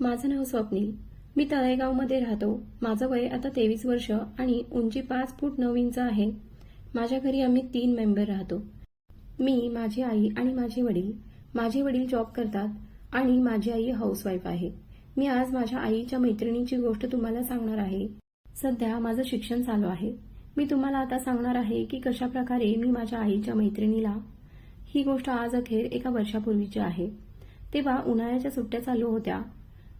माझं नाव स्वप्नील. मी तळेगावमध्ये राहतो. माझं वय आता तेवीस वर्ष आणि उंची पाच फूट नऊ इंच आहे. माझ्या घरी आम्ही तीन मेंबर राहतो. मी माझी आई आणि माझे वडील. माझे वडील जॉब करतात आणि माझी आई हाऊसवाईफ आहे. मी आज माझ्या आईच्या मैत्रिणीची गोष्ट तुम्हाला सांगणार आहे. सध्या माझं शिक्षण चालू आहे. मी तुम्हाला आता सांगणार आहे की कशा प्रकारे मी माझ्या आईच्या मैत्रिणीला ही गोष्ट आज अखेर एका वर्षापूर्वीची आहे. तेव्हा उन्हाळ्याच्या सुट्ट्या चालू होत्या.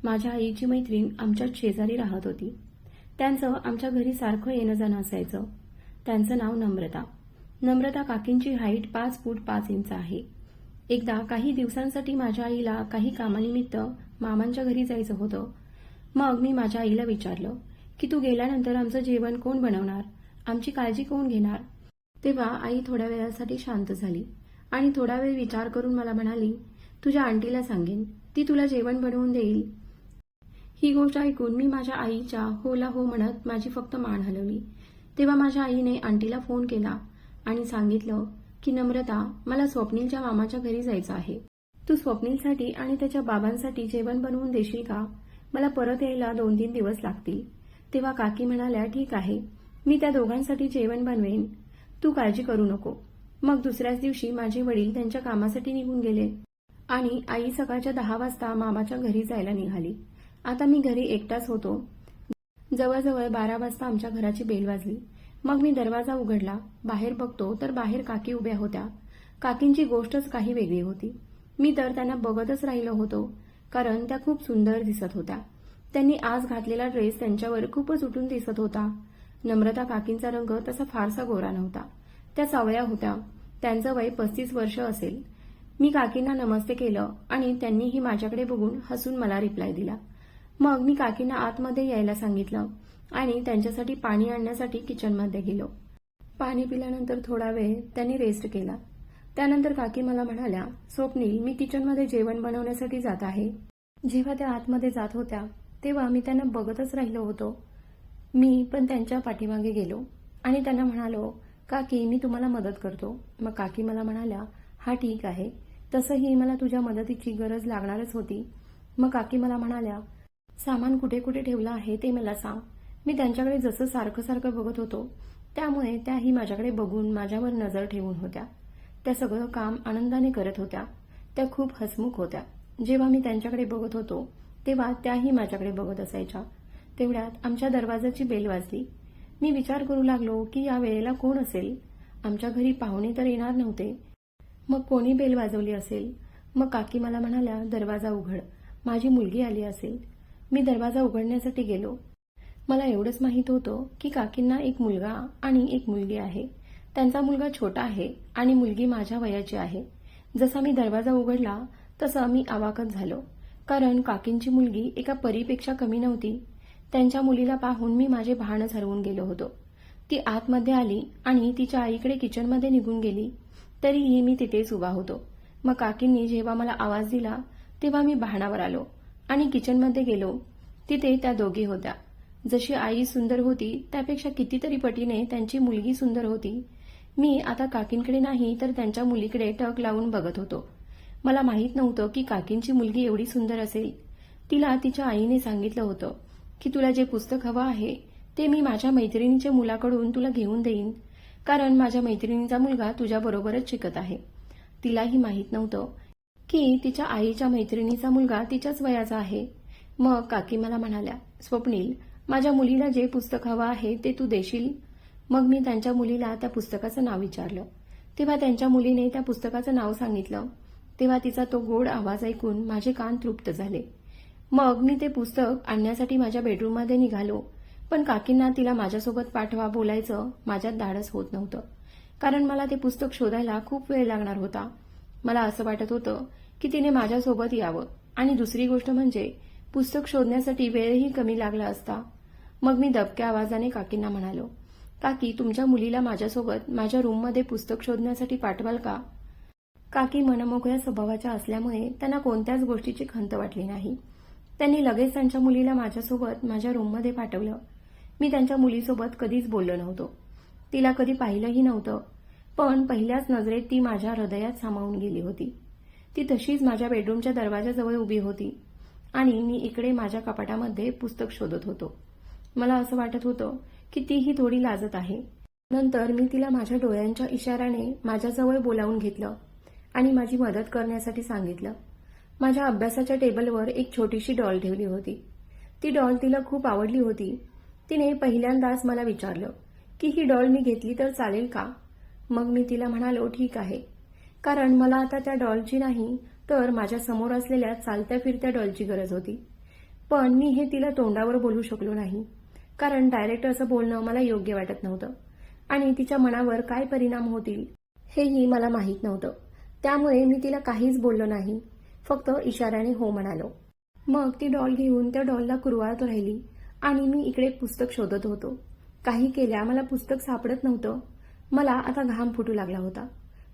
माझ्या आईची मैत्रीण आमच्या शेजारी राहत होती. त्यांचं आमच्या घरी सारखं येणं जाणं असायचं. त्यांचं नाव नम्रता. नम्रता काकींची हाईट पाच फूट पाच इंच आहे. एकदा काही दिवसांसाठी माझ्या आईला काही कामानिमित्त मामांच्या घरी जायचं होतं. मग मी माझ्या आईला विचारलं की तू गेल्यानंतर आमचं जेवण कोण बनवणार? आमची काळजी कोण घेणार? तेव्हा आई थोड्या वेळासाठी शांत झाली आणि थोडा वेळ विचार करून मला म्हणाली तुझ्या आंटीला सांगेन. ती तुला जेवण बनवून देईल. ही गोष्ट ऐकून मी माझ्या आईच्या होला हो म्हणत माझी फक्त मान हलवली. तेव्हा माझ्या आईने आंटीला फोन केला आणि सांगितलं की नम्रता मला स्वप्नीलच्या मामाच्या घरी जायचं आहे. तू स्वप्नीलसाठी आणि त्याच्या बाबांसाठी जेवण बनवून देशील का? मला परत यायला दोन तीन दिवस लागतील. तेव्हा काकी म्हणाल्या ठीक आहे मी त्या दोघांसाठी जेवण बनवेन. तू काळजी करू नको. मग दुसऱ्याच दिवशी माझे वडील त्यांच्या कामासाठी निघून गेले आणि आई सकाळच्या दहा वाजता मामाच्या घरी जायला निघाली. आता मी घरी एकटाच होतो. जवळजवळ बारा वाजता आमच्या घराची बेल वाजली. मग मी दरवाजा उघडला बाहेर बघतो तर बाहेर काकी उभ्या होत्या. काकींची गोष्टच काही वेगळी होती. मी तर त्यांना बघतच राहिलो होतो कारण त्या खूप सुंदर दिसत होत्या. त्यांनी आज घातलेला ड्रेस त्यांच्यावर खूपच उठून दिसत होता. नम्रता काकींचा रंग तसा फारसा गोरा नव्हता. त्या सावळ्या होत्या. त्यांचं वय पस्तीस वर्ष असेल. मी काकींना नमस्ते केलं आणि त्यांनीही माझ्याकडे बघून हसून मला रिप्लाय दिला. मग मी काकींना आतमध्ये यायला सांगितलं आणि त्यांच्यासाठी पाणी आणण्यासाठी किचनमध्ये गेलो. पाणी पिल्यानंतर थोडा वेळ त्यांनी रेस्ट केला. त्यानंतर काकी मला म्हणाल्या स्वप्नील मी किचनमध्ये जेवण बनवण्यासाठी जात आहे. जेव्हा त्या आतमध्ये जात होत्या तेव्हा मी त्यांना बघतच राहिलो होतो. मी पण त्यांच्या पाठीमागे गेलो आणि त्यांना म्हणालो काकी मी तुम्हाला मदत करतो. मग काकी मला म्हणाल्या हा ठीक आहे. तसंही मला तुझ्या मदतीची गरज लागणारच होती. मग काकी मला म्हणाल्या सामान कुठे कुठे ठेवलं आहे ते मला सांग. मी त्यांच्याकडे जसं सारखं सारखं बघत होतो त्यामुळे त्याही माझ्याकडे बघून माझ्यावर नजर ठेवून होत्या. त्या सगळं काम आनंदाने करत होत्या. त्या खूप हसमुख होत्या. जेव्हा मी त्यांच्याकडे बघत होतो तेव्हा त्याही माझ्याकडे बघत असायच्या. तेवढ्यात आमच्या दरवाजाची बेल वाजली. मी विचार करू लागलो की या वेळेला कोण असेल? आमच्या घरी पाहुणे तर येणार नव्हते. मग कोणी बेल वाजवली असेल? मग काकी मला म्हणाल्या दरवाजा उघड. माझी मुलगी आली असेल. मी दरवाजा उघडण्यासाठी गेलो. मला एवढंच माहीत होतं की काकींना एक मुलगा आणि एक मुलगी आहे. त्यांचा मुलगा छोटा आहे आणि मुलगी माझ्या वयाची आहे. जसा मी दरवाजा उघडला तसं मी अवाकच झालो. कारण काकींची मुलगी एका परीपेक्षा कमी नव्हती. त्यांच्या मुलीला पाहून मी माझे भानच हरवून गेलो होतो. ती आतमध्ये आली आणि तिच्या आईकडे किचनमध्ये निघून गेली. तरीही मी तिथेच उभा होतो. मग काकींनी जेव्हा मला आवाज दिला तेव्हा मी भाणावर आलो. आणि किचनमध्ये गेलो. तिथे त्या दोघी होत्या. जशी आई सुंदर होती त्यापेक्षा कितीतरी पटीने त्यांची मुलगी सुंदर होती. मी आता काकींकडे नाही तर त्यांच्या मुलीकडे टक लावून बघत होतो. मला माहीत नव्हतं की काकींची मुलगी एवढी सुंदर असेल. तिला तिच्या आईने सांगितलं होतं की तुला जे पुस्तक हवं आहे ते मी माझ्या मैत्रिणीच्या मुलाकडून तुला घेऊन देईन. कारण माझ्या मैत्रिणीचा मुलगा तुझ्याबरोबरच शिकत आहे. तिलाही माहीत नव्हतं की तिच्या आईच्या मैत्रिणीचा मुलगा तिच्याच वयाचा आहे. मग काकी मला म्हणाल्या स्वप्नील माझ्या मुलीला जे पुस्तक हवं आहे ते तू देशील? मग मी त्यांच्या मुलीला त्या पुस्तकाचं नाव विचारलं. तेव्हा त्यांच्या मुलीने त्या पुस्तकाचं नाव सांगितलं. तेव्हा तिचा तो गोड आवाज ऐकून माझे कान तृप्त झाले. मग मी ते पुस्तक आणण्यासाठी माझ्या बेडरूममध्ये निघालो. पण काकींना तिला माझ्यासोबत पाठवा बोलायचं माझ्यात धाडस होत नव्हतं. कारण मला ते पुस्तक शोधायला खूप वेळ लागणार होता. मला असं वाटत होतं की तिने माझ्यासोबत यावं. आणि दुसरी गोष्ट म्हणजे पुस्तक शोधण्यासाठी वेळही कमी लागला असता. मग मी दबक्या आवाजाने काकींना म्हणालो काकी तुमच्या मुलीला माझ्यासोबत माझ्या रूममध्ये पुस्तक शोधण्यासाठी पाठवाल का? काकी मनमोकळ्या स्वभावाच्या असल्यामुळे त्यांना कोणत्याच गोष्टीची खंत वाटली नाही. त्यांनी लगेच त्यांच्या मुलीला माझ्यासोबत माझ्या रूममध्ये पाठवलं. मी त्यांच्या मुलीसोबत कधीच बोललो नव्हतो. तिला कधी पाहिलंही नव्हतं. पण पहिल्याच नजरेत ती माझ्या हृदयात सामावून गेली होती. ती तशीच माझ्या बेडरूमच्या दरवाजाजवळ उभी होती आणि मी इकडे माझ्या कपाटामध्ये पुस्तक शोधत होतो. मला असं वाटत होतं की तीही थोडी लाजत आहे. नंतर मी तिला माझ्या डोळ्यांच्या इशाऱ्याने माझ्याजवळ बोलावून घेतलं आणि माझी मदत करण्यासाठी सांगितलं. माझ्या अभ्यासाच्या टेबलवर एक छोटीशी डॉल ठेवली होती. ती डॉल तिला खूप आवडली होती. तिने पहिल्यांदाच मला विचारलं की ही डॉल मी घेतली तर चालेल का? मग मी तिला म्हणालो ठीक आहे. कारण मला आता त्या डॉलची नाही तर माझ्यासमोर असलेल्या चालत्या फिरत्या डॉलची गरज होती. पण मी हे तिला तोंडावर बोलू शकलो नाही. कारण डायरेक्ट असं बोलणं मला योग्य वाटत नव्हतं. आणि तिच्या मनावर काय परिणाम होतील हेही मला माहीत नव्हतं. त्यामुळे मी तिला काहीच बोललो नाही. फक्त इशाऱ्याने हो म्हणालो. मग ती डॉल घेऊन त्या डॉलला कुरवाळत राहिली आणि मी इकडे पुस्तक शोधत होतो. काही केल्या मला पुस्तक सापडत नव्हतं. मला आता घाम फुटू लागला होता.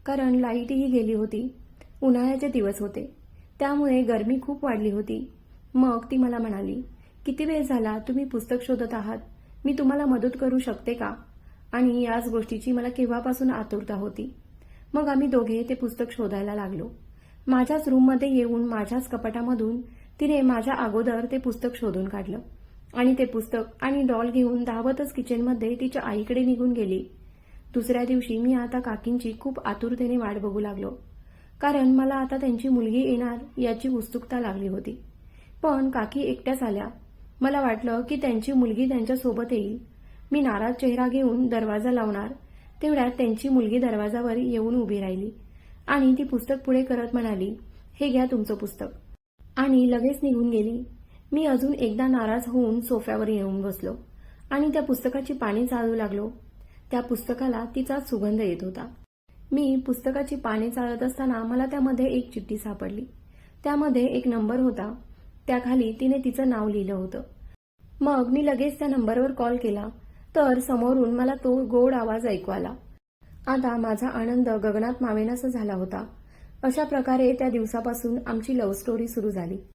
कारण लाईटही गेली होती. उन्हाळ्याचे दिवस होते. त्यामुळे गरमी खूप वाढली होती. मग ती मला म्हणाली किती वेळ झाला तुम्ही पुस्तक शोधत आहात? मी तुम्हाला मदत करू शकते का? आणि याच गोष्टीची मला केव्हापासून आतुरता होती. मग आम्ही दोघे ते पुस्तक शोधायला लागलो. माझ्याच रूममध्ये येऊन माझ्याच कपाटामधून तिने माझ्या अगोदर ते पुस्तक शोधून काढलं. आणि ते पुस्तक आणि डॉल घेऊन धावतच किचनमध्ये तिच्या आईकडे निघून गेली. दुसऱ्या दिवशी मी आता काकींची खूप आतुरतेने वाट बघू लागलो. कारण मला आता त्यांची मुलगी येणार याची उत्सुकता लागली होती. पण काकी एकट्याच आल्या. मला वाटलं की त्यांची मुलगी त्यांच्यासोबत येईल. मी नाराज चेहरा घेऊन दरवाजा लावणार तेवढ्यात त्यांची मुलगी दरवाजावर येऊन उभी राहिली. आणि ती पुस्तक पुढे करत म्हणाली हे घ्या तुमचं पुस्तक. आणि लगेच निघून गेली. मी अजून एकदा नाराज होऊन सोफ्यावर येऊन बसलो आणि त्या पुस्तकाची पाणी चालू लागलो. त्या पुस्तकाला तिचा सुगंध येत होता. मी पुस्तकाची पाने चाळत असताना मला त्यामध्ये एक चिठ्ठी सापडली. त्यामध्ये एक नंबर होता. त्याखाली तिने तिचं नाव लिहिलं होतं. मग मी लगेच त्या नंबरवर कॉल केला. तर समोरून मला तो गोड आवाज ऐकू आला. आता माझा आनंद गगनात मावेनासा झाला होता. अशा प्रकारे त्या दिवसापासून आमची लव्ह स्टोरी सुरू झाली.